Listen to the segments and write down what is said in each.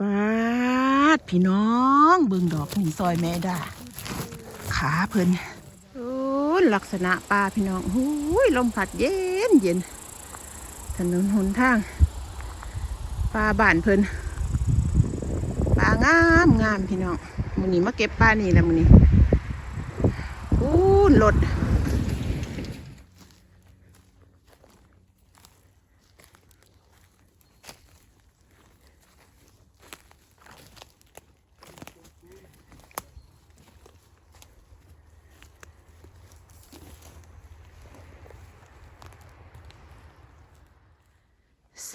ปาดพี่น้อง เบิ่งดอกหนีซอยแม่ดาขาเพิ่นโอ้ลักษณะปลาพี่น้องหูยลมพัดเย็นเย็นถนนหนทางปลาบ้านเพิ่นปลางามงามพี่น้องมื้อนี้มาเก็บปลานี่แหละมื้อนี้อู้รถ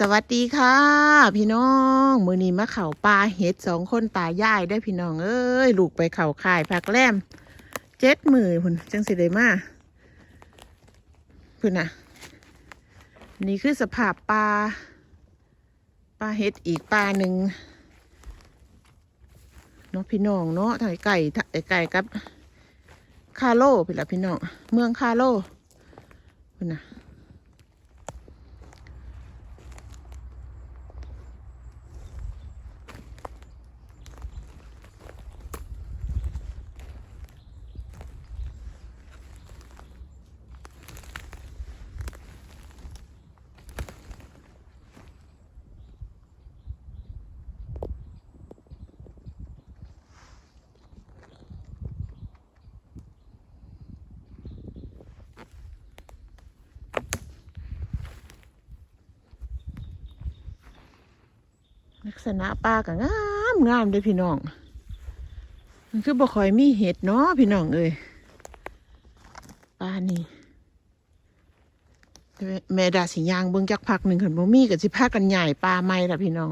สวัสดีค่ะ พี่น้องมือนี้มาเข่าปลาเห็ดสองคนตายายได้พี่น้องเอ้ยลูกไปเข่าข่ายพักแรมเจ็ดหมือพุ่นจังสิได้มาพุ่นน่ะนี่คือสภาพปลาปลาเห็ดอีกปลาหนึ่งเนาะพี่น้องเนาะถ่ายไก่ถ่ายไก่กับคาโลพี่ละพี่น้องเมืองคาโลพุ่นน่ะ ลักษณะปลาก็งามงามเลยพี่น้อง มันคือบ่ค่อยมีเห็ดเนาะพี่น้องเอ้ยปลานี่แม่ดาสิยางเบิ่งจักพักหนึ่งขันบ่มีก็สิพากันใหญ่ปลาใหม่ละพี่น้อง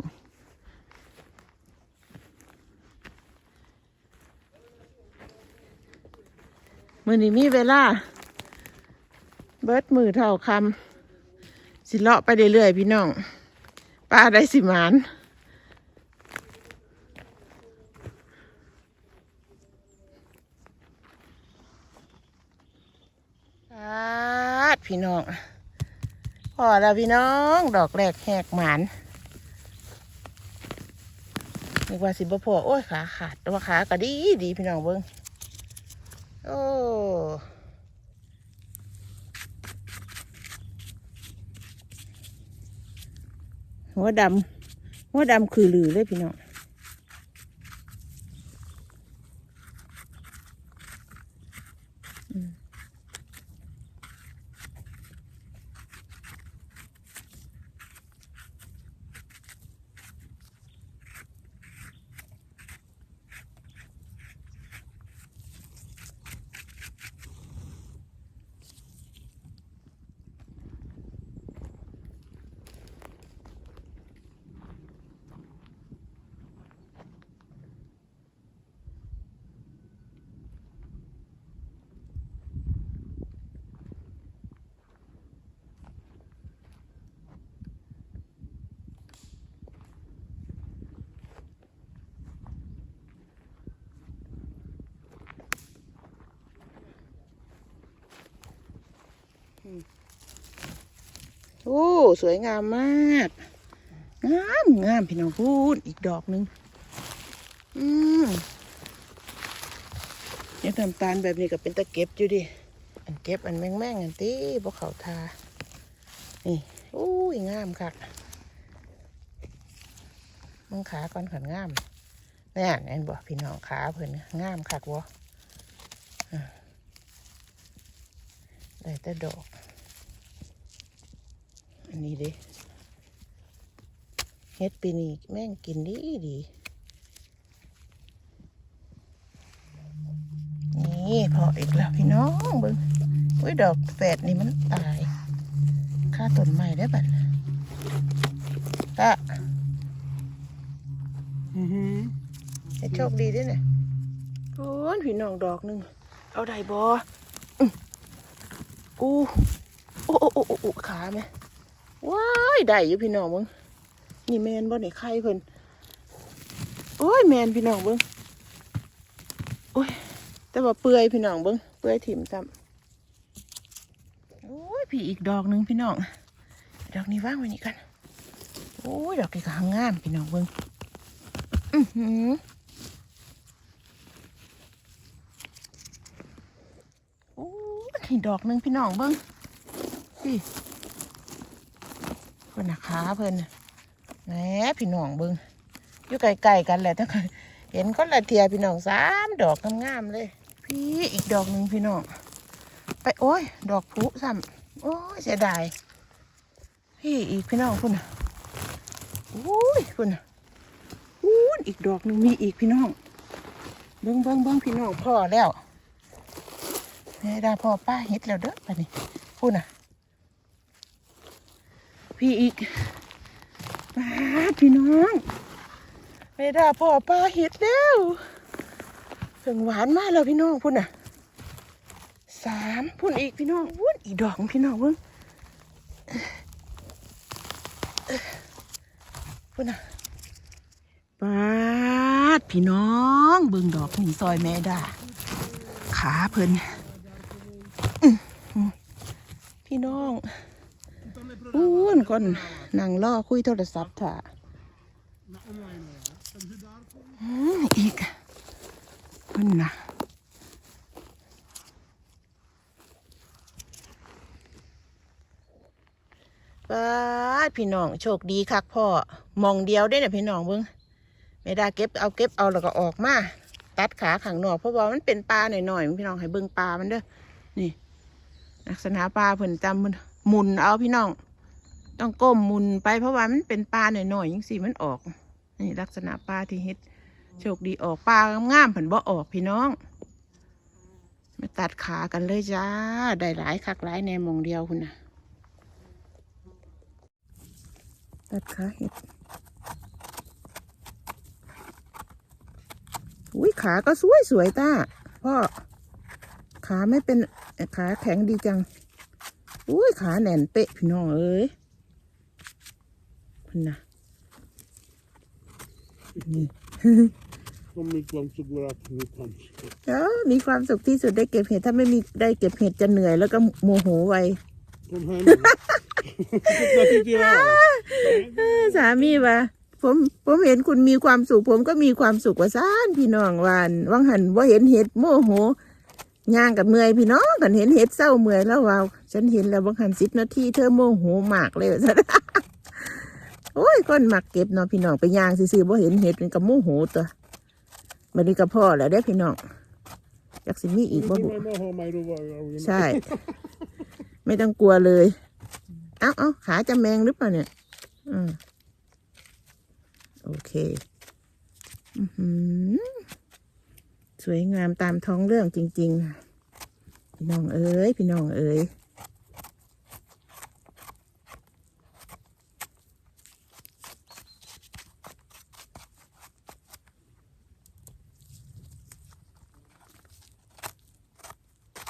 มื้อนี้มีเวลา เบิดมือเท่าคำสิเลาะไปเรื่อยๆพี่น้องปลาได้สิหมาน ครับ พี่น้องพอแล้วพี่น้อง ดอกแรกแหกหมานนึกว่าสิบพอโอ้ยขาขาดแต่ว่าขาก็ดีดีพี่น้องเบิ้งโอ้หัวดำหัวดำคือลือเลยพี่น้อง โอ้สวยงามมาก งามงามพี่น้องพูดอีกดอกหนึ่งอืมยังทำตาลแบบนี้ก็เป็นตะเก็บอยู่ดิ อันเก็บอันแม่งแม่งอันตีพวกเขาทา นี่โอ้ยงามคักมึงขาก่อนขันงามแน่นเห็นบ่พี่น้องขาเพิ่นงามคักวะ ได้แต่ดอก อันนี้ดิเฮ็ดปีนี้แม่งกินดีดีนี่พออีกแล้วพี่น้องเบิ้งอุ้ยดอกแฝดนี่มันตาย ค่าต้นไม้ได้บัดตะอือหือให้โชคดีด้วยเนี่ยโอ้ยพี่น้องดอกหนึ่งเอาได้บออื้อ อู้โอ้โอ้โอ้โอ้ขาไหมว้ายได้อยู่พี่น้องมึงนี่แมนบ่ไหนไข่เพิ่นโอ้ยแมนพี่น้องเบิ้งโอ้ยแต่ว่าเปื่อยพี่น้องเบิ้งเปื่อยถิ่มซ้ำโอ้ยพี่อีกดอกหนึ่งพี่น้องดอกนี้ว่างไว้นี่กันโอ้ยดอกนี้ก็หางงามพี่น้องเบิ้งอือหือโอ้ ยดอกหนึ่งพี่น้องเบิ้งพี่เพิ่นนะขาเพิ่นน่ะแหมพี่น้องเบิ้งอยู่ใกลๆกันแหละทั้งเห็นก็ละเทียพี่น้องสามดอกงามๆเลย พี่อีกดอกหนึ่งพี่น้องไปโอ้ย ดอกพลุซ้ำโอ้ยเสียดายพี่อีกพี่น้องคุณน่ะโอ้ยคุณอู้นอีกดอกหนึ่งมีอีกพี่น้องเบิ้งเบิ้งเบิ้งพี่น้องพ่อแล้ว แม่ดาพ่อป้าเฮ็ดแล้วเด้อไปนี่พูดน่ะ พี่อีกป้าพี่น้องแม่ดาพ่อป้าเฮ็ดแล้วถึงหวานมากแล้วพี่น้องพูดน่ะสามพูดอีกพี่น้องวุ้นอีดอกพี่น้องเบิ้งพูดน่ะปาดพี่น้องเบิ่งดอกนี่ซอยแม่ดาขาเพิ่น พี่น้องอู้นคนนั่งล่อคุยโทรศัพท์ถ่าอื้ออีกเพิ่นนะป้าพี่น้องโชคดีคักพ่อมองเดียวได้เนี่ยพี่น้องเบิ่งไม่ได้เก็บเอาเก็บเอาแล้วก็ออกมา ตัดขาขังนอกเพราะว่ามันเป็นปลาหน่อยๆพี่น้องให้เบิ่งปลามันเด้อนี่ ลักษณะปลาเพิ่นจำหมุนเอาพี่น้อง ต้องก้มหมุนไปเพราะว่ามันเป็นปลาหน่อยๆยังสิมันออก นี่ลักษณะปลาที่เฮ็ดโชคดีออกปลางามๆเพิ่นบ่ออกพี่น้องมาตัดขากันเลยจ้า ได้หลายคักหลายแนมองเดียวคุณนะตัดขาเห็ด อุ้ยขาก็สวยสวยๆต้าพ่อขาไม่เป็น ขาแข็งดีจัง อุ้ยขาแน่นเป๊ะพี่น้องเอ้ยพุ่นนะนี่ Kom ik langs de graad nu kans. เอ้ามีความสุขที่สุดได้เก็บเห็ดถ้าไม่มีได้เก็บเห็ดจะเหนื่อยแล้วก็โมโหไว Kom hem. Dat is ja. เอ้อสามีว่าผมผมเห็นคุณมีความสุข ผมก็มีความสุขว่าซ่านพี่น้องวานวังหันว่าเห็นเห็ดโมโห ย่างกับเมื่อยพี่น้องกันเห็นเห็ดเศร้าเมื่อยแล้วว่าวฉันเห็นแล้ววังหันสิบนาทีเธอโมโหมากเลยว่าซั่นโอ้ยคนมักเก็บเนาะพี่น้องไปย่างซื่อๆว่าเห็นเห็ดมันก็โมโหตัวมันนี่ก็พ่อแล้วได้อพี่น้องอยากสิมีอีกบ่ Doe บุ mij maar gewoon mij doen. ใช่ ไม่ต้องกลัวเลยเอ้าเอ้าขาจะแมงหรือเปล่าเนี่ยอืมโอเค อือหือ สวยงามตามท้องเรื่องจริง ๆ พี่น้องเอ๋ยพี่น้องเอ๋ย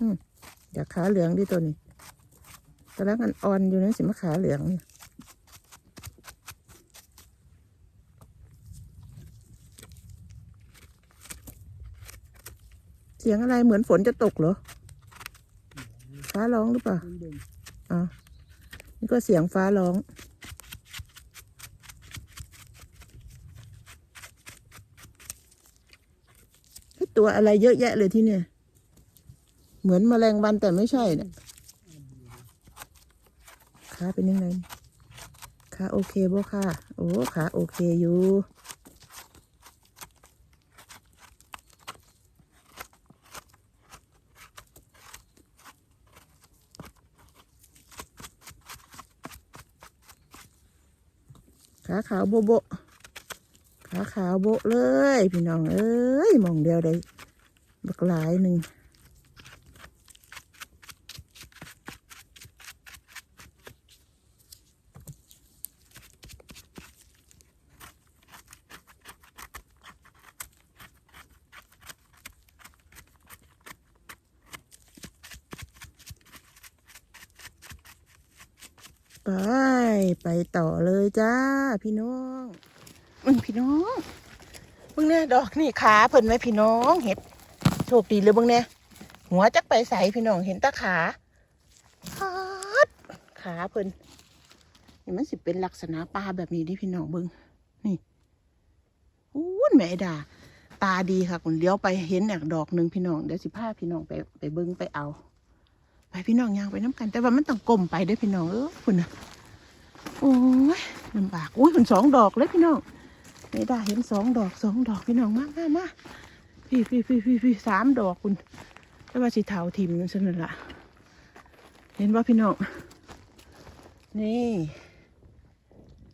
อืมเดี๋ยวขาเหลืองดิตัวนี้ตอนแรกมันอ่อนอยู่นะสิมาขาเหลืองเนี่ย เสียงอะไรเหมือนฝนจะตกเหรอ ฟ้าร้องหรือเปล่าอ๋อนี่ก็เสียงฟ้าร้องตัวอะไรเยอะแยะเลยที่เนี่ย เหมือนแมลงวันแต่ไม่ใช่เนี่ยขาเป็นยังไงขาโอเคบ่ค่ะ โอ้ขาโอเคอยู่ ขาขาว โบโบะขาขาวโบะเลย พี่น้องเอ้ยมองเดียวได้บักหลายหนึ่ง ไปไปต่อเลยจ้า พี่น้องมึงพี่น้องมึงเนี่ยดอกนี่ขาเพิ่นไหมพี่น้องเห็ดโชคดีเลยมึงเนี่ยหัวจักไปใสพี่น้องเห็นตาขาขาดขาเพิ่นนี่มันสิเป็นลักษณะปลาแบบนี้ดิพี่น้องเบิงนี่อู้นแม่ม่ไอ้ดา ตาดีค่ะคุณเลี้ยวไปเห็นอยากดอกหนึ่งพี่น้องเดี๋ยวสิพาพี่น้องไปไปเบิ้งไปเอา ไปพี่น้องยางไปน้ำกัน แต่ว่ามันต้องกลมไปด้วยพี่น้องเออคุณนะ โอ้ยลำบากอุ้ยคุณสองดอกเลยพี่น้องไอ้ดาเห็นสองดอกสองดอกพี่น้องมามามาพี่พี่พี่พี่พี่สามดอกคุณแต่ว่าสิเถาทิมนั่นซะนั่นละเห็นว่าพี่น้องนี่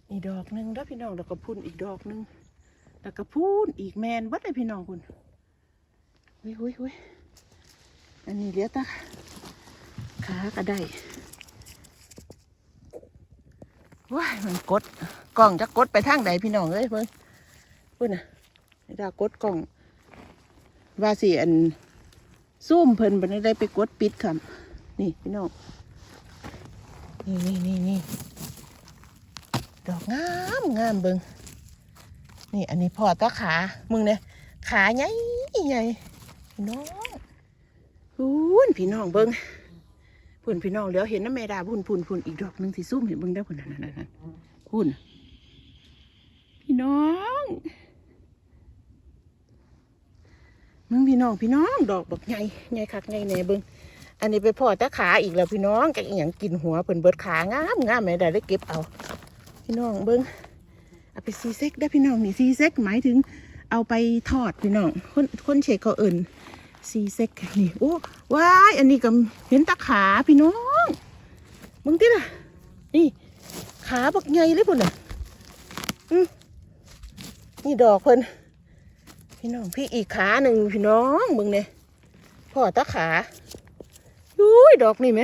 อีกดอกหนึ่งแล้วพี่น้องแล้วก็พุ่นอีกดอกหนึ่งแล้วก็พูนอีกแมนวัดเลยพี่น้องคุณเฮ้ยเฮ้ยเฮ้ยอันนี้เลี้ยตาขาก็ได้ ว้ายมันกดกล้องจะกดไปทางใดพี่น้องเอ้ยเพิ่นเพิ่นนะไม่ได้กดกล้องว่าสิอันซูมเพิ่นบันได้ไปกดปิดครับนี่พี่น้องนี่นี่นี่นี่ดอกงามงามเบิงนี่ อันนี้พอตะขามึงเนี่ยขาใหญ่ใหญ่พี่น้องพูนพี่น้องเบิ้ง พุ่นพี่น้องเดี๋ยวเห็นน้ำแม่ดาพุ่นพุ่นพุ่นอีกดอกหนึ่งสิซุ่มเห็นบิ้งได้พุ่นนั่นนั่นนั่นพุ่นพี่น้องมึงพี่น้องพี่น้องดอกบักใหญ่ใหญ่คักใหญ่แหน่บิ้งอันนี้ไปพ่อตะขาอีกแล้วพี่น้องกับอีหยังกินหัวเพิ่นเบิดขางามงามแม่ดาได้เก็บเอา พี่น้องเบิ้งเอาไปซีเซ็กได้พี่น้องนี่ซีเซ็กหมายถึง เอาไปทอดพี่น้องคนคนเชกเขาเอิ่น ซีเซ็กนี่โอ้ว้ายอันนี้ก็เห็นตาขาพี่น้องมึงติล่ะ นี่ ขาบักใหญ่เลยพุ่นน่ะอืมนี่ดอกเพิ่นพี่น้องพี่อีกขาหนึ่งพี่น้องมึงเนี่ยพ่อตาขาอุ้ยดอกนี่ไหม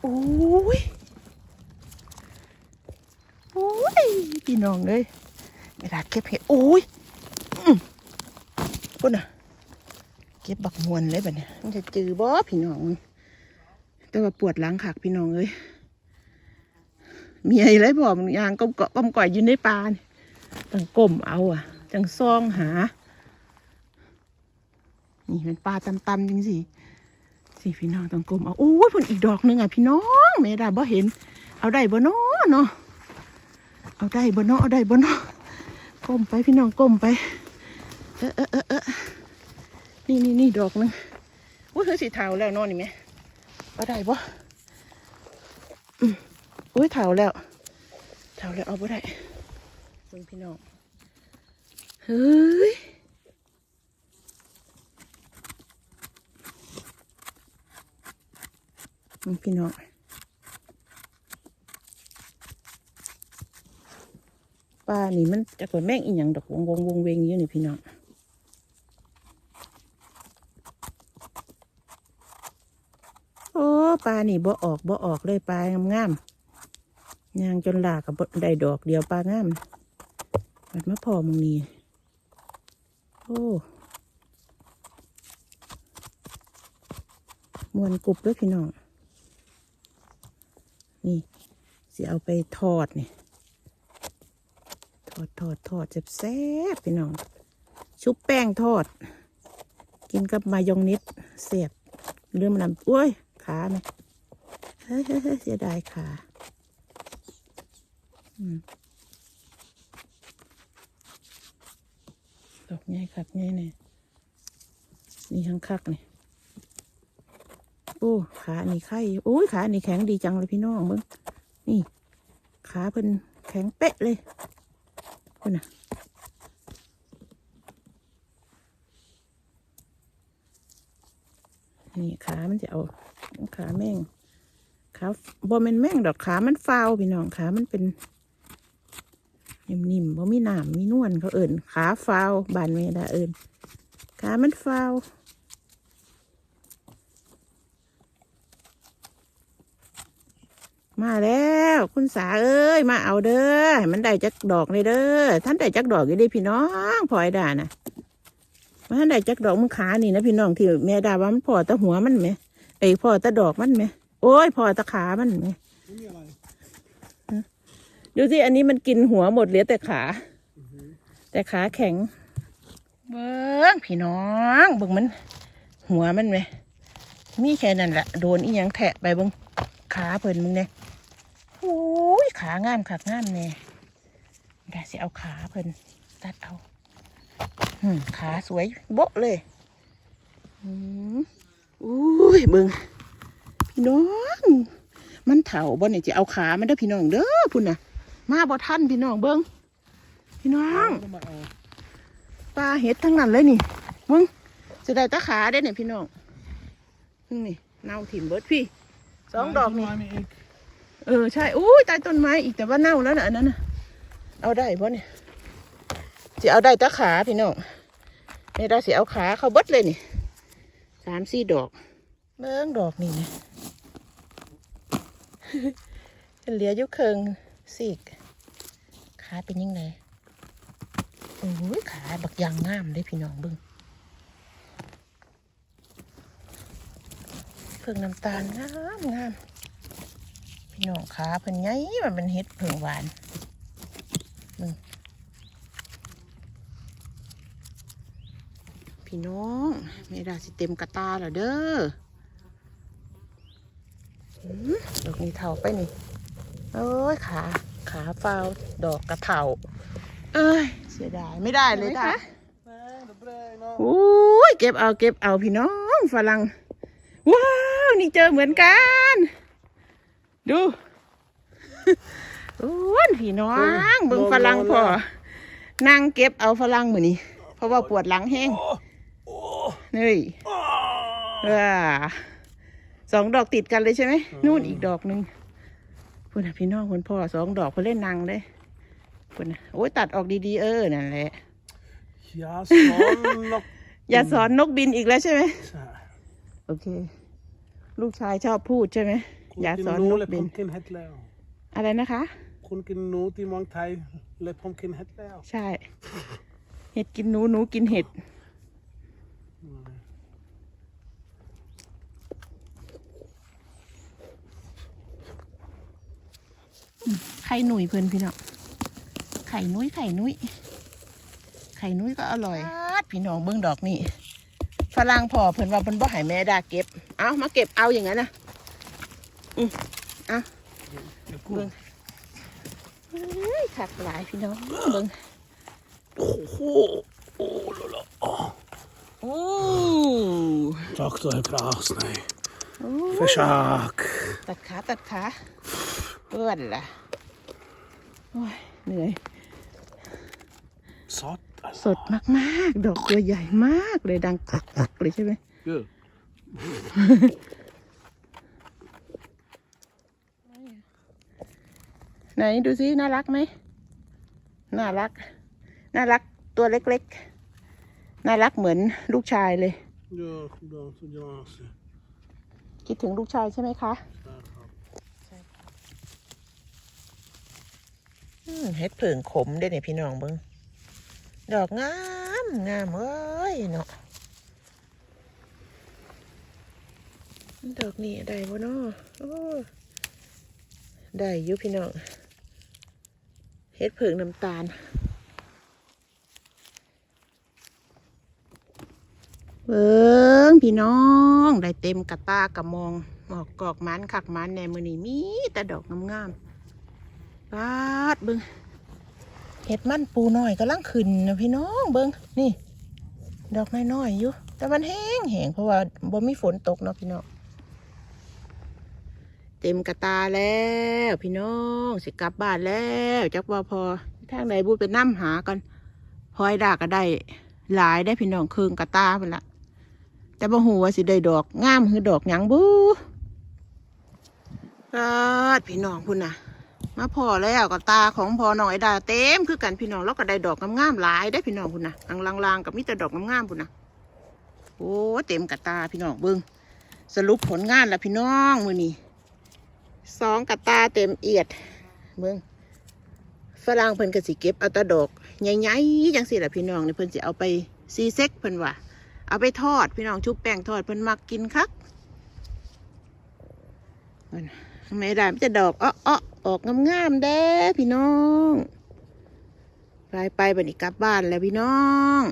โอ้ยโอ้ยพี่น้องเลยเวลาเก็บเห็ดโอ้ยอื้อพุ่นน่ะ เก็บบักมวนเลยแบบนี้มันจะจือบ่พี่น้อง แต่ว่าปวดหลังขักพี่น้องเลยมีอะไรเลยบอกมันยางก้มเกาะก้มก่อยอยู่ในปลานี่ต้งก้มเอาอะ จังซองหา นี่มันปลาตำๆจริงสิสิพี่น้องต้องก้มเอาโอ้ยพุ่นอีกดอกหนึงอะพี่น้องแม่ดาบ่เห็น เอาได้บ่เนาะเนาะเอาได้บนเนาะเอาได้บนเนาะก้มไปพี่น้องก้มไป เออเออเออเออ นี่นี่นี่ดอกหนึงอุ้ยคือสีเทาแล้วนอนนี่ไหมเอาได้บ่อืมอุ้ยเทาแล้วเทาแล้วเอาบ่ได้มึงพี่น้องเฮ้ยมึงพี่น้องป้านี่มันจะกดแม่งอีหยังดอกวงวงวงเวงอยู่นี่พี่น้องโอ้ ปลานี่บ่ออกบ่ออกเลยปลางามๆยางจนหลากกับได้ดอกเดียวปลางามมันมาพอมึงนี่โอ้มวนกรุบด้วยพี่น้อง นี่สิเอาไปทอดนี่ทอดทอดทอดแซ่บพี่น้อง ชุบแป้งทอด กินกับมายองนิดเสียบเรื่องมันอุ้ย ขาไหมเฮ้ยเฮ้ยเฮ้ยเสียดายขาอืมดอกใหญ่คักใหญ่เนี่ยนี่ทั้งคักเนี่ยโอ้ขาอันนี่ไข่โอ้ยขาอันนี่แข็งดีจังเลยพี่น้องเบิ้งนี่ขาเพิ่นแข็งเป๊ะเลยคุณน่ะนี่ขามันจะเอา ขาแม่งขาบอมันแม่งดอกขามันฟาวพี่น้องขามันเป็นนิ่มๆบ่มีหนามมีนวลเขาเอิ่นขาฟาวบานเมดาเอิ่นขามันฟาวมาแล้วคุณสาเอ้ยมาเอาเด้อมันได้จักดอกเลยเด้อท่านได้จักดอกอยู่เดีพี่น้องพลอยด่านะมาท่านได้จักดอกมึงขานี่นะพี่น้องที่แม่ด่าว่ามันพอแตะหัวมันไหม ไอ้ยพอตะดอกมันไหมโอ้ยพ่อตะขามันไหมดูสิอันนี้มันกินหัวหมดเหลือแต่ขา แต่ขาแข็ง เบิ้งพี่น้องเบิ้งมัน หัวมันไหมมีแค่นั้นแหละโดนอีหยังแทะไปเบิ้งขาเพิ่นมึงเนี่ยโอ้ยขางามขางามแน่ได้สิเอาขาเพิ่นตัดเอาอืมขาสวยโบ๊ะเลย อืม อุ้ยเบิงพี่น้อง มันเถาบ่เนี่ยจะเอาขามันเด้อพี่น้องเด้อพุ่นน่ะ มาบ่ทันพี่น้องเบิงพี่น้องต้องมาเอาปลาเห็ดทั้งนั้นเลยนี่มึงจะได้ตะขาได้เนี่ยพี่น้องมึงนี่เน่าถิ่มเบิดพี่สองดอกนี่ต้ไม้มีอีกเออใช่อุ้ยใต้ต้นไม้อีกแต่ว่าเน่าแล้วนะอันนั้นนะเอาได้ปะเนี่ยจะเอาได้ตะขาพี่น้องไม่ได้สิเอาขาเขาเบิดเลยนี่สามสี่ดอก เบิ้งดอกนี่นะเหลืออยุเคิงสิกขาเป็นยังไงโอ้ยขาบักยางงามเลยพี่น้องเบิ้งเพิ่งน้ำตาลงามงามพี่น้องขาเพิ่นไงมันเป็นเห็ดเผิงหวานมึง พี่น้องไม่ได้สิเต็มกระตาแล้วเด้อหืมดอกนี้เท่าไปนี่ เอ้ยขาขาเฝ้าดอกกระเถาเอ้ย เสียดายไม่ได้เลยค่ะแม่งเดี๋ยวเบรกเนาะโอ้ยเก็บเอาเก็บเอาพี่น้องฝรั่งว้าวนี่เจอเหมือนกัน ดูโอ้ยพี่น้องเบิ่งฝรั่งพอนั่งเก็บเอาฝรั่งมือนี่เพราะว่าปวดหลังแห้ง นี่ว้าสองดอกติดกันเลยใช่ไหมนู่นอีกดอกหนึ่งพุ่นน่ะพี่น้องคุณพ่อสองดอกเพื่อเล่นนางเลยพุ่นน่ะโอ้ยตัดออกดีๆเออนั่นแหละยาสอนนกอย่าสอนนกบินอีกแล้วใช่ไหมใช่โอเค ลูกชายชอบพูดใช่ไหมคุณอย่ากินสอนหนูนกเลยบิผนมกินเห็ดแล้ว อะไรนะคะ คุณกินหนูที่เมืองไทยเลยผมกินเห็ดแล้ว ใช่ เห็ดกินหนูหนูกินเห็ด ไข่หนุ่ยเพื่อนพี่น้องไข่นุ้ยไข่นุ้ยไข่นุ้ยก็อร่อย พี่น้องเบิ้งดอกนี่ฝรั่งพอเพื่อนว่าเพิ่นบ่ให้แม่ดาเก็บ เอามาเก็บเอาอย่างนั้นนะอืมเอาเดี๋ยวกูเบิ้งเฮ้ยขักหลายพี่น้องเบิ้งโอ้โหโอ้โห ละอ๋อโอ้ Tack då är bra nej. โอ้ Försök. ตัดขาตัดขาเปื้อนล่ะโอ้ยเหนื่อย Sånt สดมากๆ ดอกตัวใหญ่มากเลยดังกักๆเลยใช่ไหม Gud. ไหนดูซิน่ารักไหม น่ารัก น่ารักตัวเล็กๆ น่ารักเหมือนลูกชายเลย Ja, bra så gör han sig. คิดถึงลูกชายใช่ไหมคะอืมเฮ็ดเผิงขมได้เนี่ยพี่น้องเบิ้งดอกงามงามเอ้ยเนาะดอกนี้ได้บ่เนาะโอ้ได้อยู่พี่น้องเฮ็ดเผิงน้ำตาล เบิ้งพี่น้องได้เต็มกระตากระมองหมอกกอกมันขักมันแนมือนี่มีแต่ดอกงามๆปาดเบิงเห็ดมันปูน้อยกำลังขึ้นนะพี่น้องเบิงนี่ ดอกน้อยๆอยู่แต่มันแห้งแห้งเพราะว่าบ่มีฝนตกเนาะพี่น้องเต็มกระตาแล้ว พี่น้องสิกลับบ้านแล้วจักว่าพอทางใดบูดไปนั่หากันพลอยดาก็ได้หลายได้พี่น้องครึ่งกระตาไปละ แต่บ่หูว่าสิได้ดอกงามคือดอกหยังบูปาดพี่น้องพุ่นน่ะ มาพอแล้วก็ตาของพอน้องไอ้ดาเต็มคือกันพี่น้องแล้วก็ได้ดอกงามๆหลายได้พี่น้องพุ่นนะลางๆกับมีแต่ดอกงามๆพุ่นนะโอ้เต็มกระตาพี่น้องเบิ้งสรุปผลงานแล้วพี่น้องมือนี้สองกระตาเต็มเอียดเบิ้งฝรั่งเพิ่นก็สิเก็บเอาตะดอกใหญ่ๆจังสิละพี่น้องนี่เพิ่นสิเอาไปซีเซ็กเพิ่นว่า เอาไปทอด พี่น้องชุบแป้งทอดเพิ่นมักกินคักเพิ่นไม่ได้มันจะดอกอ้ออ้อออกงามๆเด้พี่น้องไปไปบันนี้กลับบ้านแล้วพี่น้อง